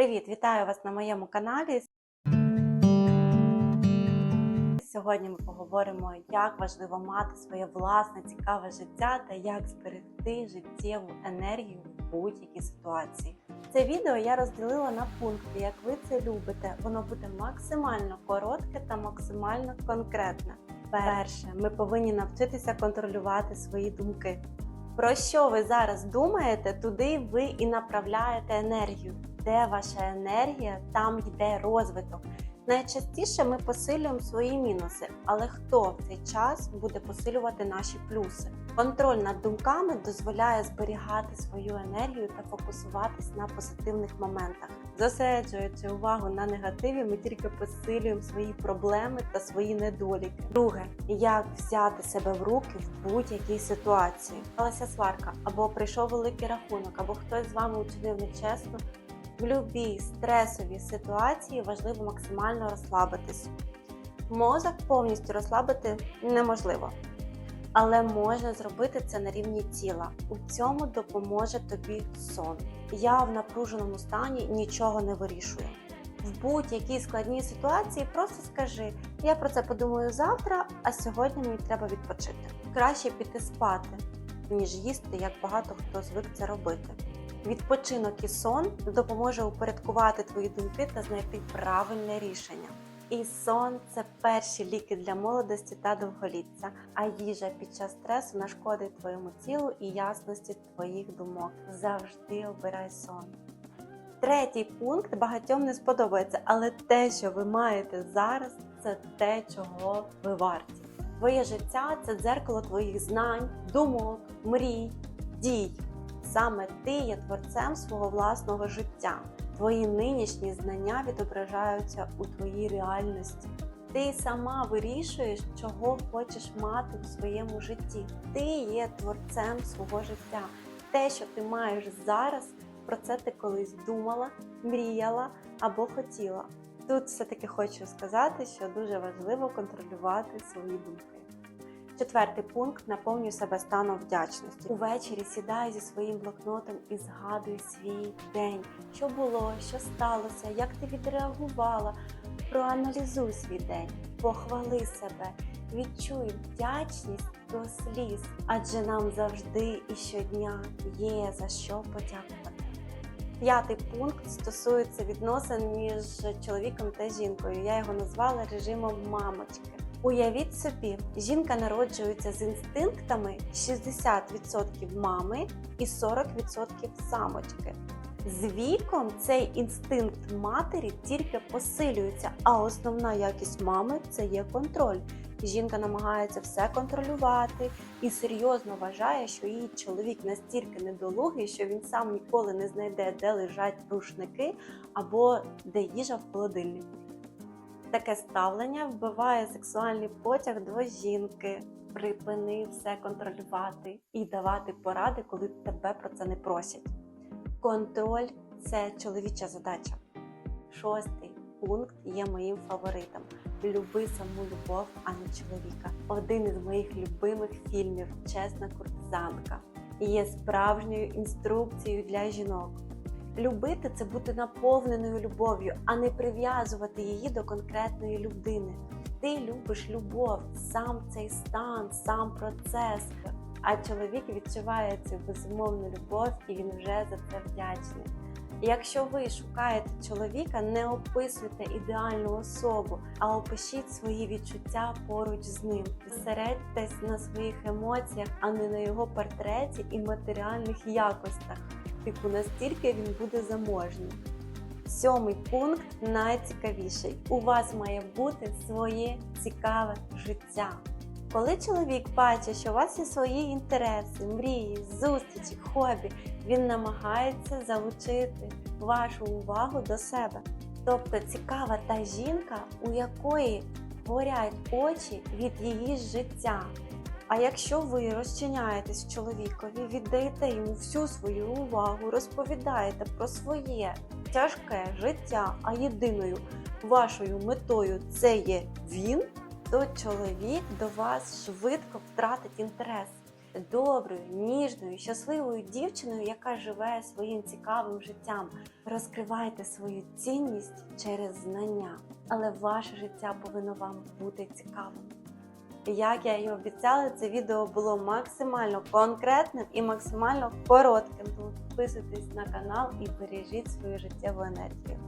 Привіт, вітаю вас на моєму каналі. Сьогодні ми поговоримо, як важливо мати своє власне цікаве життя та як зберегти життєву енергію в будь-якій ситуації. Це відео я розділила на пункти, як ви це любите. Воно буде максимально коротке та максимально конкретне. Перше, ми повинні навчитися контролювати свої думки. Про що ви зараз думаєте, туди ви і направляєте енергію. Де ваша енергія, там йде розвиток. Найчастіше ми посилюємо свої мінуси, але хто в цей час буде посилювати наші плюси? Контроль над думками дозволяє зберігати свою енергію та фокусуватись на позитивних моментах. Зосереджуючи увагу на негативі, ми тільки посилюємо свої проблеми та свої недоліки. Друге, як взяти себе в руки в будь-якій ситуації. Сталася сварка, або прийшов великий рахунок, або хтось з вами учинив нечесно. В будь-якій стресовій ситуації важливо максимально розслабитись. Мозок повністю розслабити неможливо, але можна зробити це на рівні тіла. У цьому допоможе тобі сон. Я в напруженому стані нічого не вирішую. В будь-якій складній ситуації просто скажи: я про це подумаю завтра, а сьогодні мені треба відпочити. Краще піти спати, ніж їсти, як багато хто звик це робити. Відпочинок і сон допоможе упорядкувати твої думки та знайти правильне рішення. І сон це перші ліки для молодості та довголіття, а їжа під час стресу нашкодить твоєму тілу і ясності твоїх думок. Завжди обирай сон. Третій пункт багатьом не сподобається, але те, що ви маєте зараз, це те, чого ви варті. Твоє життя це дзеркало твоїх знань, думок, мрій, дій. Саме ти є творцем свого власного життя. Твої нинішні знання відображаються у твоїй реальності. Ти сама вирішуєш, чого хочеш мати у своєму житті. Ти є творцем свого життя. Те, що ти маєш зараз, про це ти колись думала, мріяла або хотіла. Тут все-таки хочу сказати, що дуже важливо контролювати свої думки. Четвертий пункт наповнюй себе станом вдячності. Увечері сідай зі своїм блокнотом і згадуй свій день, що було, що сталося, як ти відреагувала. Проаналізуй свій день, похвали себе, відчуй вдячність до сліз, адже нам завжди і щодня є за що подякувати. П'ятий пункт стосується відносин між чоловіком та жінкою. Я його назвала режимом мамочки. Уявіть собі, жінка народжується з інстинктами 60% мами і 40% самочки. З віком цей інстинкт матері тільки посилюється, а основна якість мами це є контроль. Жінка намагається все контролювати і серйозно вважає, що її чоловік настільки недолугий, що він сам ніколи не знайде, де лежать рушники або де їжа в холодильнику. Таке ставлення вбиває сексуальний потяг до жінки. Припини все контролювати і давати поради, коли тебе про це не просять. Контроль це чоловіча задача. Шостий пункт є моїм фаворитом. Люби саму любов, а не чоловіка. Один із моїх любимих фільмів Чесна куртизанка є справжньою інструкцією для жінок. Любити це бути наповненою любов'ю, а не прив'язувати її до конкретної людини. Ти любиш любов, сам цей стан, сам процес. А чоловік відчуває цю безумовну любов і він вже за це вдячний. Якщо ви шукаєте чоловіка, не описуйте ідеальну особу, а опишіть свої відчуття поруч з ним. Зосередьтесь на своїх емоціях, а не на його портреті і матеріальних якостях. Типу, настільки він буде заможним. Сьомий пункт найцікавіший. У вас має бути своє цікаве життя. Коли чоловік бачить, що у вас є свої інтереси, мрії, зустрічі, хобі, він намагається залучити вашу увагу до себе. Тобто цікава та жінка, у якої горять очі від її життя. А якщо ви розчиняєтесь чоловікові, віддаєте йому всю свою увагу, розповідаєте про своє тяжке життя, а єдиною вашою метою це є він, то чоловік до вас швидко втратить інтерес. доброю, ніжною, щасливою дівчиною, яка живе своїм цікавим життям. Розкривайте свою цінність через знання, але ваше життя повинно вам бути цікавим. Як я і обіцяла, це відео було максимально конкретним і максимально коротким. Тому підписуйтесь на канал і бережіть свою життєву енергію.